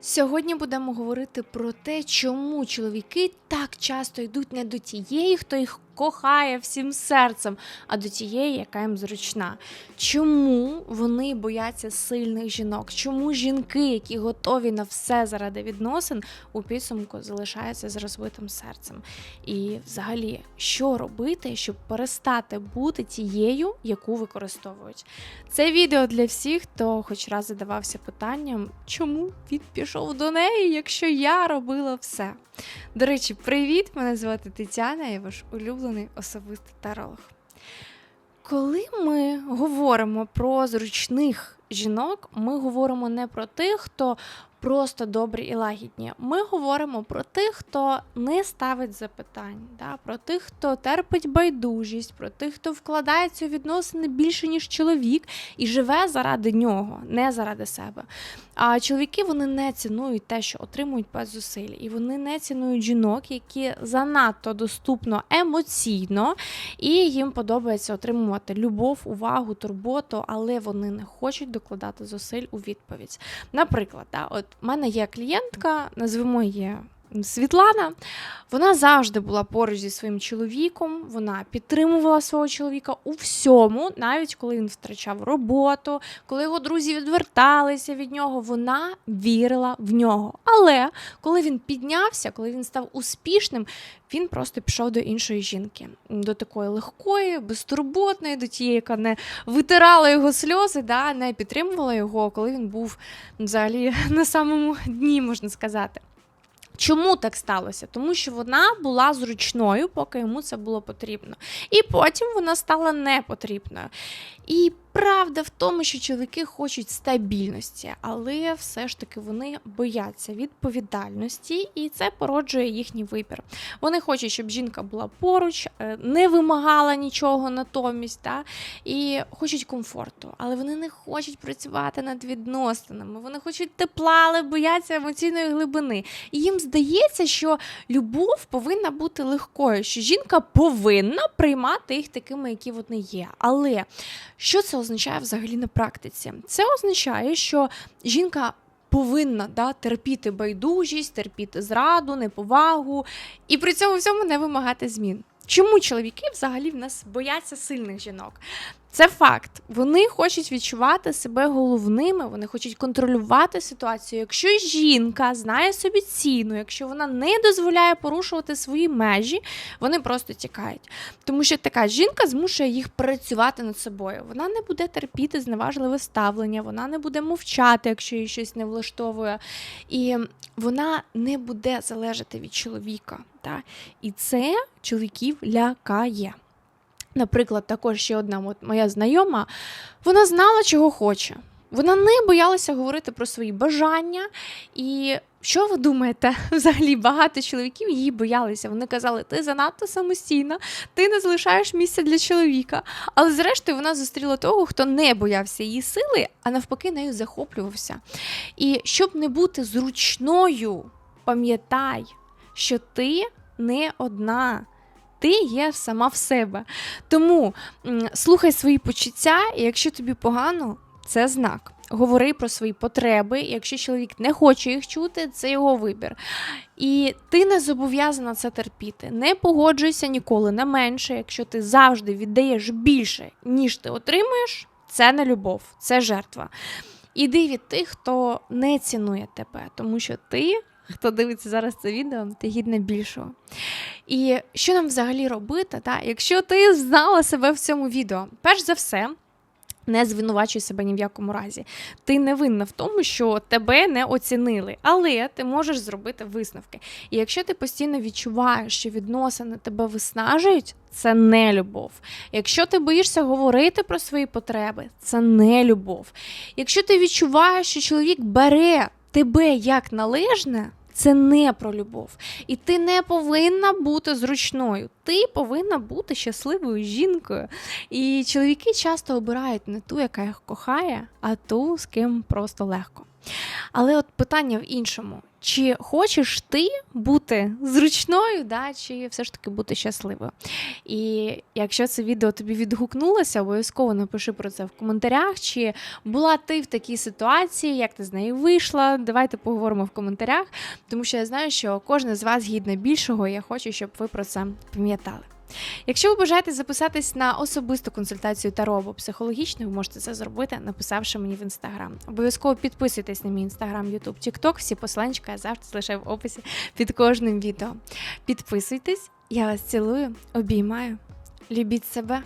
Сьогодні будемо говорити про те, чому чоловіки так часто йдуть не до тієї, хто їх кохає всім серцем, а до тієї, яка їм зручна. Чому вони бояться сильних жінок? Чому жінки, які готові на все заради відносин, у підсумку залишаються з розбитим серцем? І взагалі, що робити, щоб перестати бути тією, яку використовують? Це відео для всіх, хто хоч раз задавався питанням, чому він пішов до неї, якщо я робила все. До речі, привіт! Мене звати Тетяна, я ваш улюблений особистий таролог. Коли ми говоримо про зручних жінок, ми говоримо не про тих, хто просто добрі і лагідні. Ми говоримо про тих, хто не ставить запитань, да? про тих, хто терпить байдужість, про тих, хто вкладається у відносини більше, ніж чоловік, і живе заради нього, не заради себе. А чоловіки вони не цінують те, що отримують без зусиль, і вони не цінують жінок, які занадто доступно емоційно, і їм подобається отримувати любов, увагу, турботу, але вони не хочуть докладати зусиль у відповідь. Наприклад, да, от в мене є клієнтка, назвемо її. Світлана, вона завжди була поруч зі своїм чоловіком, вона підтримувала свого чоловіка у всьому, навіть коли він втрачав роботу, коли його друзі відверталися від нього, вона вірила в нього. Але коли він піднявся, коли він став успішним, він просто пішов до іншої жінки, до такої легкої, безтурботної, до тієї, яка не витирала його сльози, да, не підтримувала його, коли він був взагалі на самому дні, можна сказати. Чому так сталося? Тому що вона була зручною, поки йому це було потрібно. І потім вона стала непотрібною. І правда в тому, що чоловіки хочуть стабільності, але все ж таки вони бояться відповідальності, і це породжує їхній вибір. Вони хочуть, щоб жінка була поруч, е, не вимагала нічого натомість, та, і хочуть комфорту, але вони не хочуть працювати над відносинами. Вони хочуть тепла, але бояться емоційної глибини. І їм здається, що любов повинна бути легкою, що жінка повинна приймати їх такими, які вони є. Але що це означає взагалі на практиці? Це означає, що жінка. Повинна да, терпіти байдужість, терпіти зраду, неповагу і при цьому всьому не вимагати змін. Чому чоловіки взагалі в нас бояться сильних жінок? Це факт. Вони хочуть відчувати себе головними, вони хочуть контролювати ситуацію. Якщо жінка знає собі ціну, якщо вона не дозволяє порушувати свої межі, вони просто тікають. Тому що така жінка змушує їх працювати над собою. Вона не буде терпіти зневажливе ставлення, вона не буде мовчати, якщо її щось не влаштовує. І вона не буде залежати від чоловіка. Та? І це чоловіків лякає. Наприклад, також ще одна от моя знайома, вона знала, чого хоче. Вона не боялася говорити про свої бажання. І що ви думаєте? Взагалі багато чоловіків її боялися. Вони казали, ти занадто самостійна, ти не залишаєш місця для чоловіка. Але зрештою вона зустріла того, хто не боявся її сили, а навпаки, нею захоплювався. І щоб не бути зручною, пам'ятай, що ти не одна. Ти є сама в себе. Тому слухай свої почуття, і якщо тобі погано, це знак. Говори про свої потреби. Якщо чоловік не хоче їх чути, це його вибір. І ти не зобов'язана це терпіти. Не погоджуйся ніколи на менше. Якщо ти завжди віддаєш більше, ніж ти отримуєш, це не любов, це жертва. Іди від тих, хто не цінує тебе, тому що ти, хто дивиться зараз це відео, ти гідна більшого. І що нам взагалі робити, та? якщо ти знала себе в цьому відео, перш за все. Не звинувачуй себе ні в якому разі. Ти не винна в тому, що тебе не оцінили, але ти можеш зробити висновки. І якщо ти постійно відчуваєш, що відносини тебе виснажують, це не любов. Якщо ти боїшся говорити про свої потреби, це не любов. Якщо ти відчуваєш, що чоловік бере тебе як належне, це не про любов. І ти не повинна бути зручною. Ти повинна бути щасливою жінкою. І чоловіки часто обирають не ту, яка їх кохає, а ту, з ким просто легко. Але от питання в іншому: Чи хочеш ти бути зручною, да, чи все ж таки бути щасливою? І якщо це відео тобі відгукнулося, обов'язково напиши про це в коментарях. Чи була ти в такій ситуації, як ти з неї вийшла? Давайте поговоримо в коментарях, тому що я знаю, що кожна з вас гідна більшого, і я хочу, щоб ви про це пам'ятали. Якщо ви бажаєте записатись на особисту консультацію Таро або психологічну, ви можете це зробити, написавши мені в інстаграм. Обов'язково підписуйтесь на мій інстаграм, ютуб, тікток. Всі посиланчика я завжди залишаю в описі під кожним відео. Підписуйтесь, я вас цілую, обіймаю, любіть себе.